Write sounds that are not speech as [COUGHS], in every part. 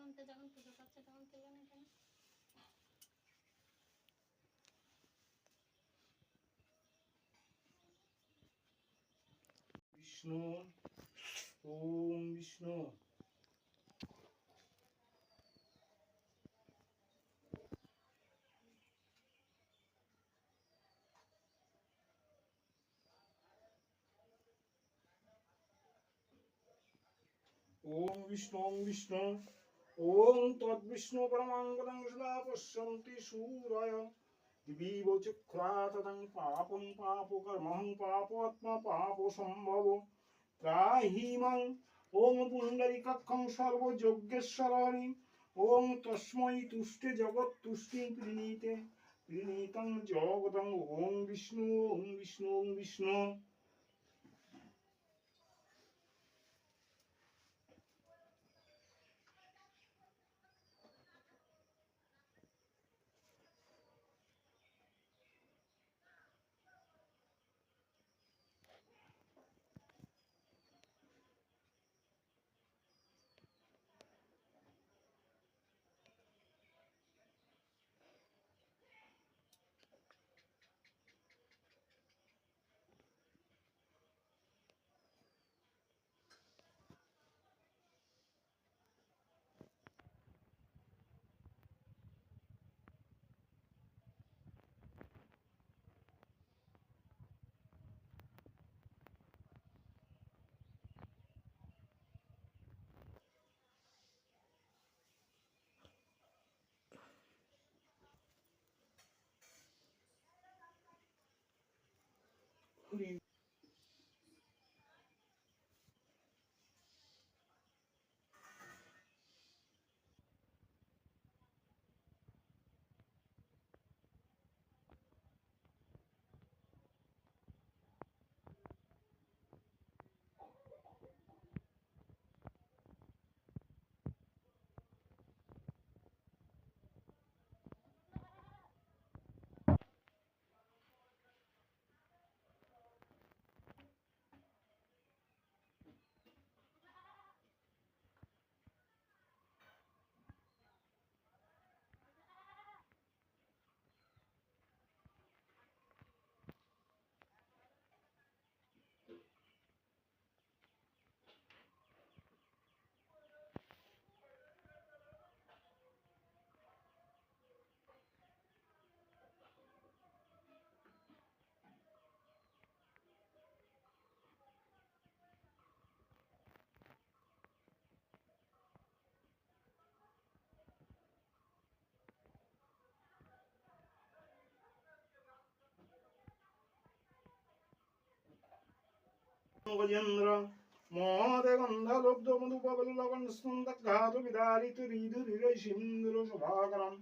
মন্ত্রে যখন পুজো করছে তখন তুলে না কেন বিষ্ণু ওম বিষ্ণু ওম বিষ্ণু ওম বিষ্ণু ওম তদ্বিষ্ণু পরমাঙ্গলং সদা পশ্যন্তি সূরয় পাপং পাপকর্মং পাপাত্মা পাপ সম্ভব। ত্রাহিমাং ওম পুণ্ডরিকাক্ষং সর্বযজ্ঞেশ্বর ওম তস্मै তুষ্টে জগৎ তুষ্টিং প্রীণীতে। প্রীণীতং জগতং ওম বিষ্ণু ওম বিষ্ণু ওম বিষ্ণু। গজেন্দ্র মদে গন্ধ লব্ধ মধুপবল লবণ স্কন্দ ঘাত বিদারিত হৃদুরির সিন্দুর শোভাকরণ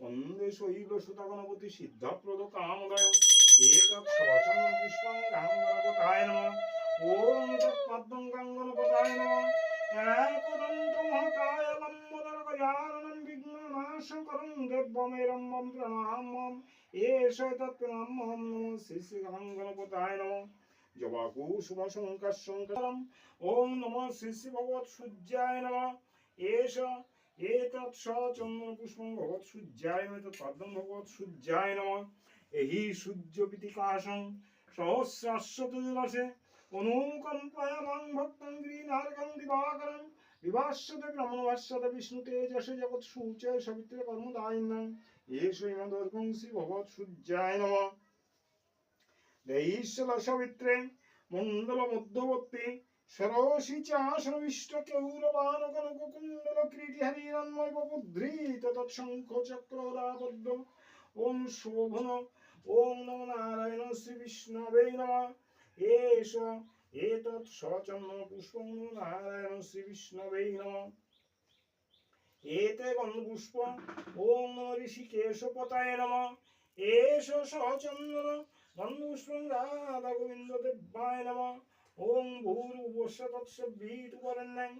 বন্দে শৈল সুত গণপতি সিদ্ধপ্রদ কামদয় এতৎ শচন পুষ্পং গাঙ্গনপতায় নম। ওম তৎপদ্মং গাঙ্গনপতায় নম। একদন্ত মহাকায় লম্বদর গজানন বিঘ্ননাশকরং দেব্যমেরম্বম প্রণামম। এষ তৎপ্রণামম শ্রী শ্রী গাঙ্গনপতায় নমঃ। জবাকু শুভশঙ্কর শঙ্করম ওম নম শ্রী শ্রী ভগবৎ সূর্যায় নম। এষ, এতৎ স চন্দন পুষ্পং ভগবৎ সূর্যায় নম এতৎ পদ্মং ভগবৎ সূর্যায় নম। এহি সূর্য পিতিকাশং সহস্রাশ্বত জলসে অনুকম্পয়া ভক্তং গৃহীনার্গং দিবাকরং বিভাস্যতে ব্রহ্মভাস্যতে বিষ্ণু তেজসে জগৎ সূচে সবিত্রে কর্মদায়িনং এষ ইমদর্গং শ্রী ভগবৎ সূর্যায় নমঃ। দেঈশ্বর সবিত্রে মণ্ডল মধ্যবর্তী সরসি চাসনবিষ্ট কেউরবান কনক কুণ্ডল ক্রীটি হরিরন্ময় বপুদ্রীত তৎশঙ্খ চক্রদাবদ্ধ ওম শোভন, ওম নম নারায়ণ শ্রী বিষ্ণবে নম। এষ, এতৎ সচন্দ্র পুষ্পং নারায়ণ শ্রী বিষ্ণবে নম। এতে গন্ধপুষ্প ওম ঋষিকেশ পতায় নম। এষ সচন্দ্র বন্ধুষ্পং রাধা গোবিন্দ দেব্যায় নম। ওম ভূর্ভুবস্য তৎস বীতুবরেণ্যং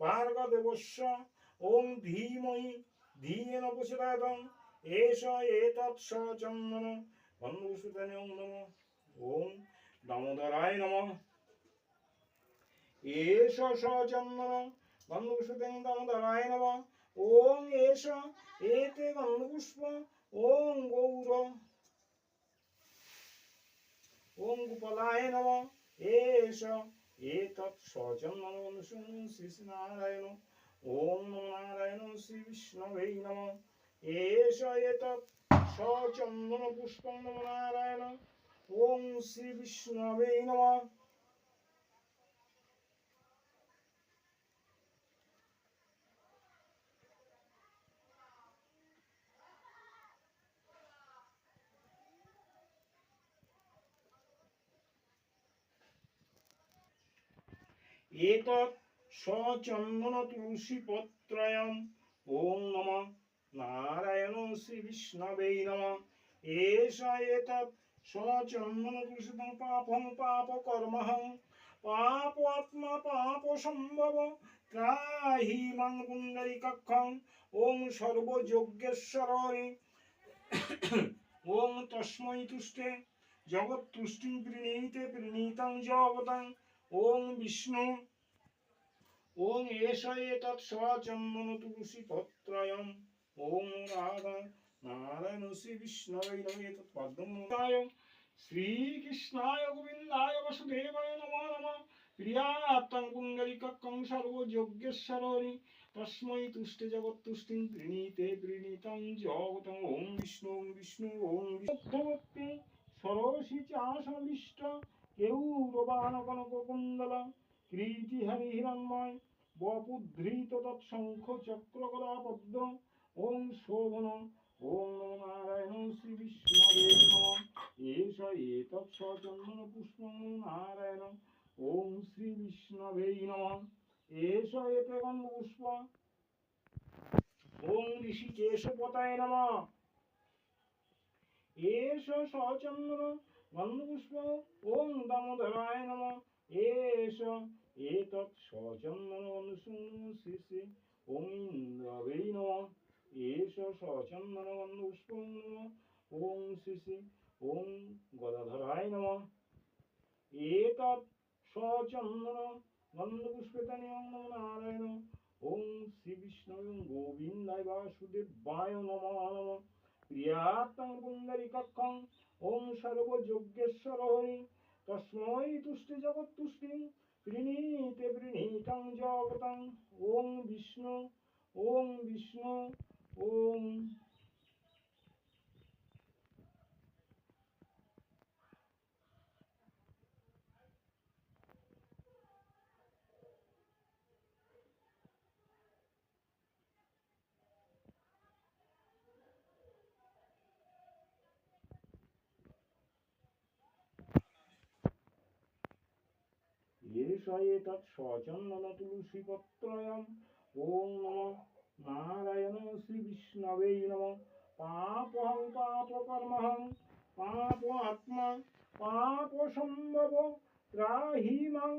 ভার্গ দেবস্য ওম ধীমহি ধিয়েন প্রচোদয়াৎ এষ এতৎ সচন্দন বন্ধুসুতনে ওম নম। ওম দামোদরায় নম। এষ সচন্দন। বন্ধুসুতেন দামোদরায় নম। ওং এষ, এতে গন্ধপুষ্প। ওং গৌর। ওং গোপালায় নম। শ্রী নারায়ণ। ওম নম নারায়ণ শ্রী বিষ্ণবে নম। এষ এতৎ সচন্দন পুষ্পং নম নারায়ণ। ওম শ্রী বিষ্ণবে নম। এতৎ সচন্দন তুলসী পত্রয়ম ওম নম। নারায়ণ শ্রী বিষ্ণবে নম। এষ এতৎ সচন্দন তুলসী পাপং পাপ কর্মহং পাপ আত্মা পাপ সম্ভব ত্রাহি মাং পুণ্ডরী কক্ষং। ওম সর্বযজ্ঞেশ্বরী ওম তস্মৈ তুষ্টে। জগৎ তুষ্টিং প্রীণীতে প্রীণীতং জগতং ওম বিষ্ণু। ওম এষ এতৎ সচন্দন তুলসী পত্রয়ম ওম রাধা নারায়ণ শ্রী বিষ্ণবে নমঃ এতৎ পদ্মনায় শ্রীকৃষ্ণায় গোবিন্দায় বাসুদেবায় নমঃ নমঃ। প্রিয়াত্তং পুণ্ডরিকং সর্বযজ্ঞেশ্বরী তস্मै তুষ্টে জগৎতুষ্টিং প্রীণীতে প্রীণীতং জগতং। ওম বিষ্ণু ওম বিষ্ণু ওম বিষ্ণু। সরসি চাসমিষ্ট কেউরবান কনক কুণ্ডল কীর্তি হরি বপুধৃত তৎশঙ্খ চক্র গদা পদ্ম ওম শোভন ওম নারায়ণ শ্রী বিষ্ণবে নমঃ। এষ এতৎ সচন্দন পুষ্পং নারায়ণ ওম শ্রী বিষ্ণবে নমঃ। এষ এতে গন্ধ পুষ্প ওম ঋষিকেশ পতায় নমঃ। এষ সচন্দন গন্ধপুষ্প ওম দামোদরায় নমঃ। এষ এতৎ সচন্দন অনুসূন শ্রী শ্রী ওম ইন্দ্রবে নমঃ এষ সচন্দন গন্ধপুষ্প নমঃ শ্রী শ্রী ওম গদাধরায় নমঃ এতৎ সচন্দন গন্ধপুষ্পেতানি ওম নমো নারায়ণ ওম শ্রী বিষ্ণু গোবিন্দায় বাসুদেবায় নমঃ নমঃ প্রিয়াত্মং পুণ্ডরিকক্ষং ওম সর্বযজ্ঞেশ্বর হরি তস্मै তুষ্টি জগৎতুষ্টিং প্রীণীতে প্রণীতং জগতং ওং বিষ্ণু ওং বিষ্ণু ওম এষয়ে তৎ সচন্দন তুলসী পত্রয়ম ওম নম। নারায়ণ শ্রী বিষ্ণবে নম। পাপহং পাপ কর্মহং পাপ আত্মা পাপ সম্ভব ত্রাহি মাং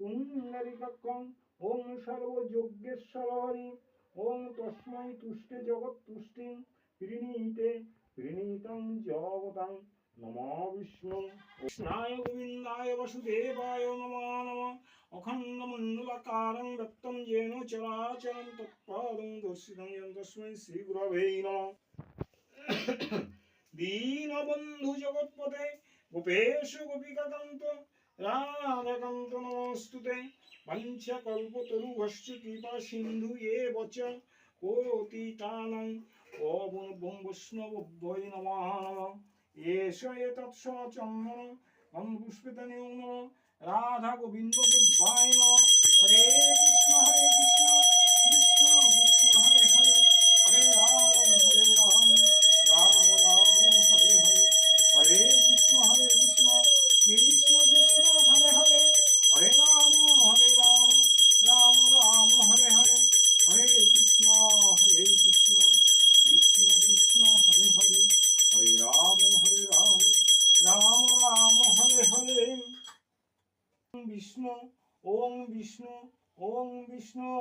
পুণ্ডরিকক্ষং ওম সর্বযজ্ঞেশ্বর হরি ওম তস্मै তুষ্টে জগৎ তুষ্টিং প্রীণীতে প্রীণীতং জগতাং। নমা বিষ্ণু কৃষ্ণায় গোবিন্দায় বাসুদেবায় নমা নমা। অখণ্ডমণ্ডলাকারং দত্তম যেন চরাচরং তৎপাদং দর্শিতং যেন তস্মৈ শ্রীগুরবে নমঃ। দীনবন্ধু জগৎপথে গোপেশ গোপিকাকান্ত, রাধাকান্ত নমস্তুতে। বাঞ্ছা কল্পতরুভশ্চ কৃপা সিন্ধু এ বচ কোতিতানং অবনবম বৈষ্ণবভ্যৈ নমঃ। এষ এতৎ সচন্দন পুষ্পিতানি নমঃ রাধা গোবিন্দ কৃষ্ণ হরে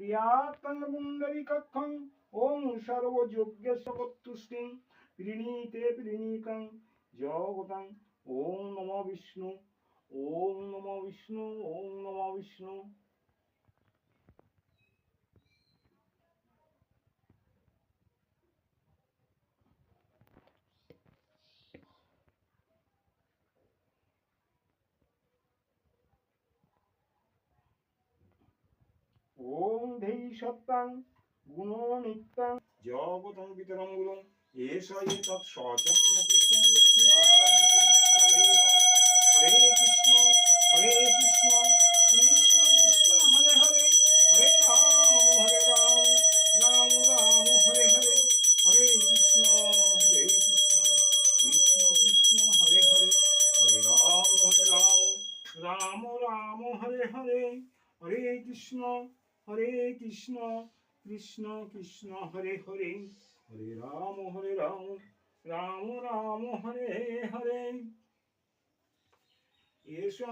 প্রিয়াত্তং ওং ওম সর্বযোগ্যস্বতুষ্টিং প্রিণীতে প্রিণীকং জগতং ওং নম বিষ্ণু ওং নম বিষ্ণু ওং নম বিষ্ণু ওম ধৈ সত্তাং গুণো নিত্যাং জগতং বিতরং গুরুং এষ সচং পুষ্পং লক্ষ্মী নারায়ণ কৃষ্ণ হরে কৃষ্ণ হরে কৃষ্ণ কৃষ্ণ কৃষ্ণ, হরে হরে হরে রাম হরে রাম রাম রাম, হরে হরে হরে কৃষ্ণ হরে কৃষ্ণ কৃষ্ণ কৃষ্ণ, হরে হরে হরে রাম হরে রাম রাম রাম, হরে হরে হরে কৃষ্ণ হরে কৃষ্ণ কৃষ্ণ কৃষ্ণ, হরে হরে। হরে রাম হরে রাম রাম রাম, হরে হরে। এষ,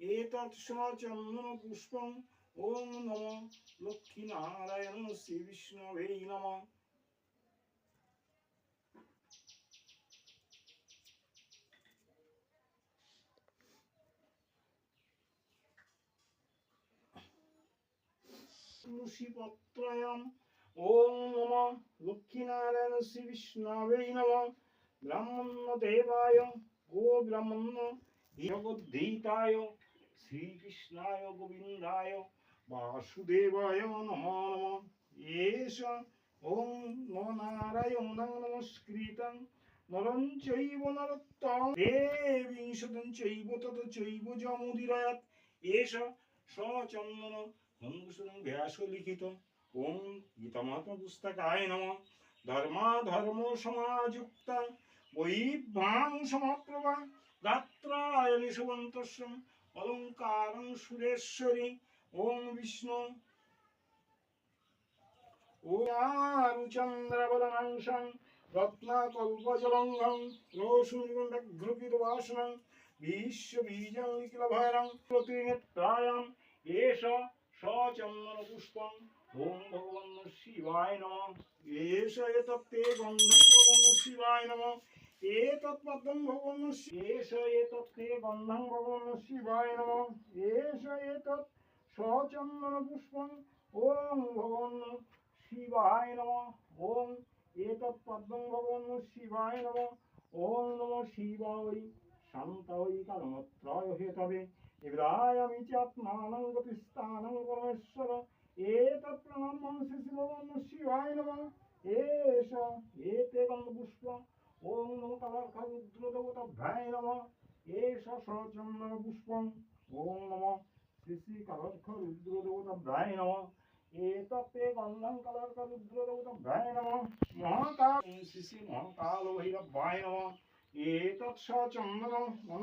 এতৎ চন্দন পুষ্পং, ওম নম। লক্ষ্মী নারায়ণ শ্রী বিষ্ণবে নমঃ। তুলসী পত্রয়ম ওম নম লক্ষ্মীনারায়ণ শ্রী বিষ্ণবে নম ব্রাহ্মণ দেবায় গো ব্রাহ্মণ জগদ্ধিতায় শ্রীকৃষ্ণায় গোবিন্দায় বাসুদেবায় নমো নম এষ ওম নম নারায়ণ নমস্কৃতং নরং চৈব নরোত্তম দেবী সদং চৈব তত চৈব যমুদিরাত এষ সচন্দন ব্যাস লিখিত ওম গীতামাত্ম পুস্তকায় নম ধর্মা ধর্ম সমাযুক্ত বৈভ্রাং সমাপ্রভা গাত্রায় নিশবন্তস্যম অলঙ্কারং সুরেশ্বরী ওম বিষ্ণু ওয়ারুচন্দ্রবদনাংশং রত্নাকল্পজলঙ্গং রোষুনিগুণ্ডঘ্রুকিতবাসনং বিশ্ববীজং প্রতিনেত্রায়াম এষ সচন্দন পুষ্পং ওম ভগবান শিবায় নম এষ এতত্তে গন্ধং ভগবান শিবায় নম এতৎ পদ্মং ভগবান এষ এতত্তে গন্ধং ভগবান শিবায় নম এষ এতৎ সচন্দন পুষ্পং ওম ভগবান শিবায় নম ওম এতৎ পদ্মং ভগবান শিবায় নম ওম নম শিবায় শান্তায় কালমত্রায় হেতবে নিগ্রায়ামি চ আত্মানং গতিস্থানং পরমেশ্বর এতৎ প্রণামং শ্রী শিবগণ শিবায় নমঃ। এষ, এতে গন্ধপুষ্প ওম নম কালার্কা রুদ্র দেবতাভ্যায় নমঃ। এষ সচন্দন পুষ্পং, ওম নম। শ্রী শ্রী কালার্কা রুদ্র দেবতাভ্যায় নমঃ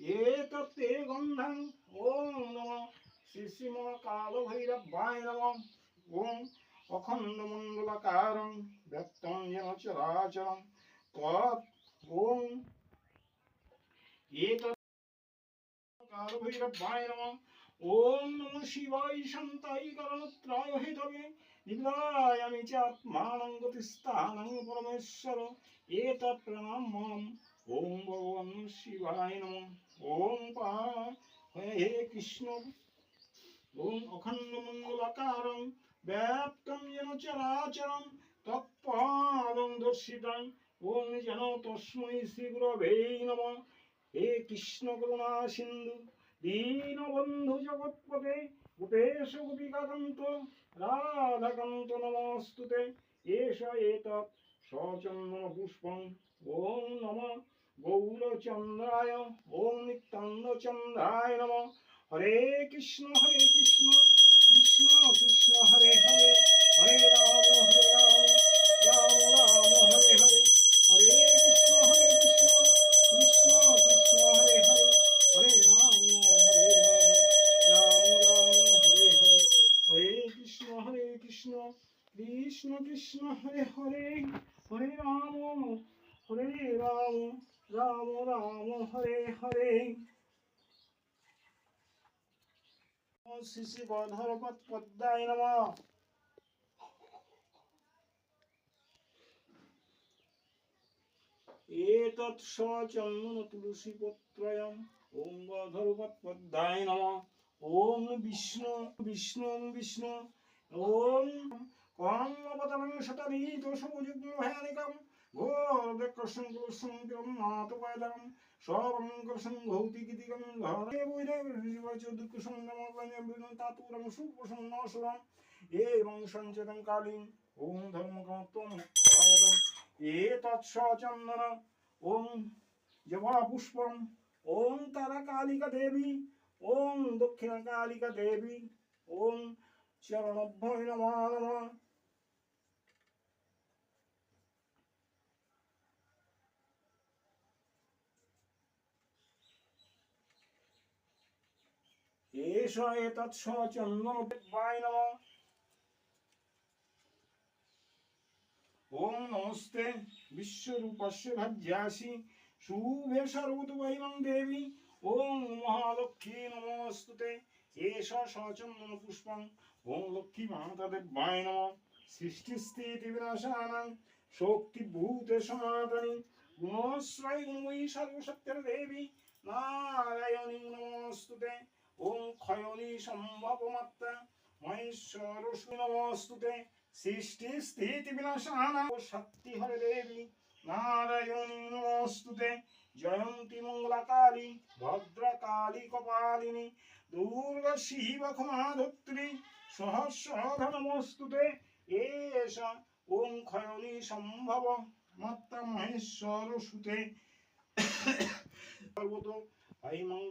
এততে গন্ধং কালার্কা রুদ্র দেবতাভ্যায় নমঃ মহাকাল শ্রী শ্রী মহাকাল ভৈরবায় নমঃ এতৎ সচন্দন মনুষ্যং মহাকাল ভৈরবায় নমঃ এততে গন্ধং ওম নম শ্রী শ্রী মহাকাল ভৈরবায় নমঃ ওম অখণ্ড মণ্ডলাকারং ব্যক্তং যেন চরাচরম তৎ ওম এতৎ কাল ভৈরবায় নমঃ ওম নম শিবায় শান্তায় কারণত্রায় হেতবে নিদ্রায়ামি চ আত্মানং গতিস্থানং পরমেশ্বর। এতৎ প্রণামম ওম ভগবান শিবায় নমঃ। ওম হে কৃষ্ণ। ওম অখণ্ড মঙ্গলাকারং। ব্যাপ্তং যেন চরাচরম তৎপাদং দর্শিতং। ওম যেন তস্মৈ শ্রী গুরবে নমঃ। হে কৃষ্ণ করুণা সিন্ধু। দীনবন্ধু জগৎপতে গোপেশ গোপিকাকান্ত রাধাকান্ত নমস্তুতে। এষ এতৎ সচন্দন পুষ্পং, ওম নম। গৌরচন্দ্রায়, ওম নিত্যানন্দচন্দ্রায় নম। হরে কৃষ্ণ হরে কৃষ্ণ কৃষ্ণ কৃষ্ণ, হরে হরে। হরে রাম হরে রাম রাম রাম, হরে হরে। কৃষ্ণ কৃষ্ণ হরে হরে হরে রাম হরে রাম রাম রাম, হরে হরে। শ্রী শ্রী পদ্মায় নম। তুলসী ওম পদ্মায় নম। ওম বিষ্ণু বিষ্ণু বিষ্ণু, ওম কর্মবতরং শতরীত সুযুগ্মহানিকম ঘোরদেকর্ষণ কুলসং মাতপায়দাম সর্বঙ্কর্ষং ভৌতি গীতিকম ধরে বৈরে চতুর্কুসং নমকঞ্জম তাতুরং সুপ্রসন্ন সুরম এবং সঞ্চেতং কালীন। ওম ধর্মকমত্বম ক্ষয়তম এ তৎসচন্দন। ওম জবা পুষ্পম ওম তারা কালিকা দেবী। ওম দক্ষিণা কালিকা দেবী ওম চরণভ্য নমা। এষ এতৎস চন্দন পেটবায় নম। ওম নমস্তে, বিশ্বরূপস্য ভাজ্যাসি, শুভে সর্বতুবৈমং দেবী। ওম মহালক্ষ্মী নমস্তুতে এষ সচন্দন পুষ্পং ওম লক্ষ্মী মহাতদেব্যায় নম। সৃষ্টিস্থিতি বিনাশানাং, শক্তিভূতে সনাতনী। গুণশ্রয় গুণময়ী সর্বসত্যের দেবী। নারায়ণী নমস্তুতে, ওম ক্ষয়লি সম্ভবমাত্রা। মহেশ্বর নমস্তুতে সৃষ্টি স্থিতি বিনাশানা ও শক্তি হরে দেবী, নারায়ণী নমস্তুতে। জয়ন্তী মঙ্গলাকালী, ভদ্রকালী কপালিনী, দুর্গা শিব ক্ষমাধত্রী সহস্র নমস্তুতে। ওম সম্ভব মাত্রা মহেশ্বর সুতে [COUGHS] সর্বত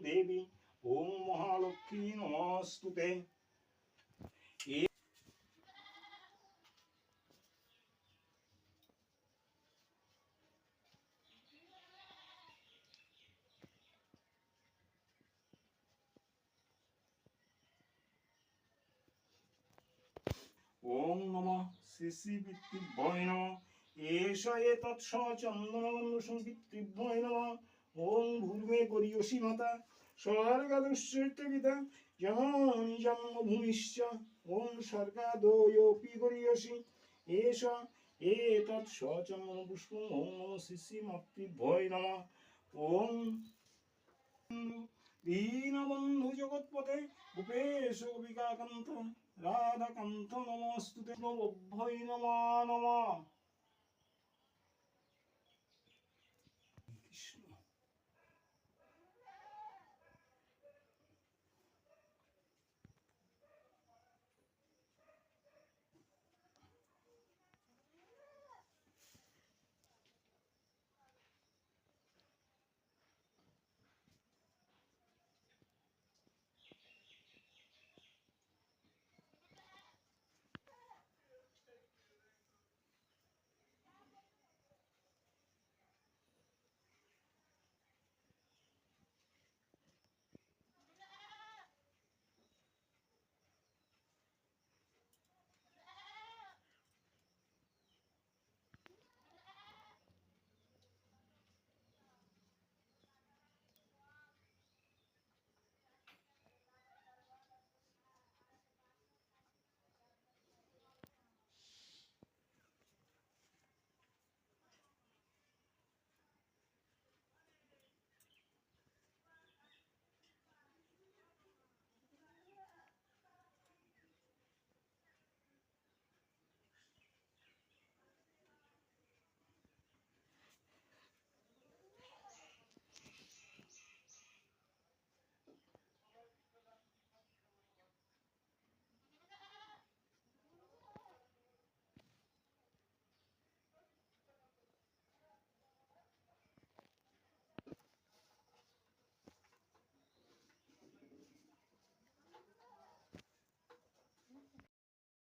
দেবী ওম মহালক্ষ্মী নমস্তুতে ওম নমঃ শিশিপিতৃভ্যয় নমঃ এষ এতৎ সচন্দনবন্ধ সংকীর্তিভ্যয় নমঃ ওম ভূমে গরীয়সী মাতা স্বর্গাদুশ্চৈত্য পিতা জননী জন্মভূমিশ্চ, ওম স্বর্গাদয়োপি গরীয়সী এষ, এতৎ সচন্দন পুষ্পম ওম নমঃ শিশিমাতৃভ্যয় নমঃ। ওম দীনবন্ধু জগৎপতে ভূপেশ গোপিকাকান্ত, রাধাকান্ত নমস্তুতে নবভ্যই নমা নমা। কৃষ্ণ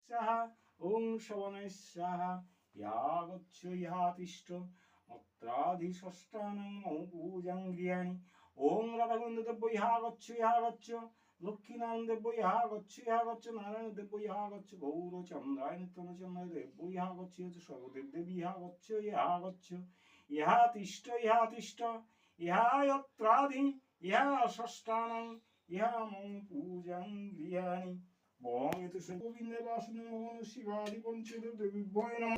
সাহা ওং শবনায় সাহা ইহা গচ্ছ ইহা তিষ্ঠ মত্রাধি ষষ্ঠানং পূজাং গৃহাণি ওং রাধাগোবিন্দ দেব্য ইহা গচ্ছ ইহা গচ্ছ লক্ষ্মীনারায়ণ দেব্য ইহা গচ্ছ ইহা গচ্ছ নারায়ণ দেব্য ইহা গচ্ছ গৌর চন্দ্রায় নিত্যনচন্দ্র দেব্য ইহা গচ্ছ ইহা সর্বদেব দেবী ইহা গচ্ছ ইহা গচ্ছ ইহা তিষ্ঠ ইহা তিষ্ঠ ইহা পূজাং গৃহাণি 멍이 드신 고빈 내 마수는 오늘 시간이 번지를 대비 보이나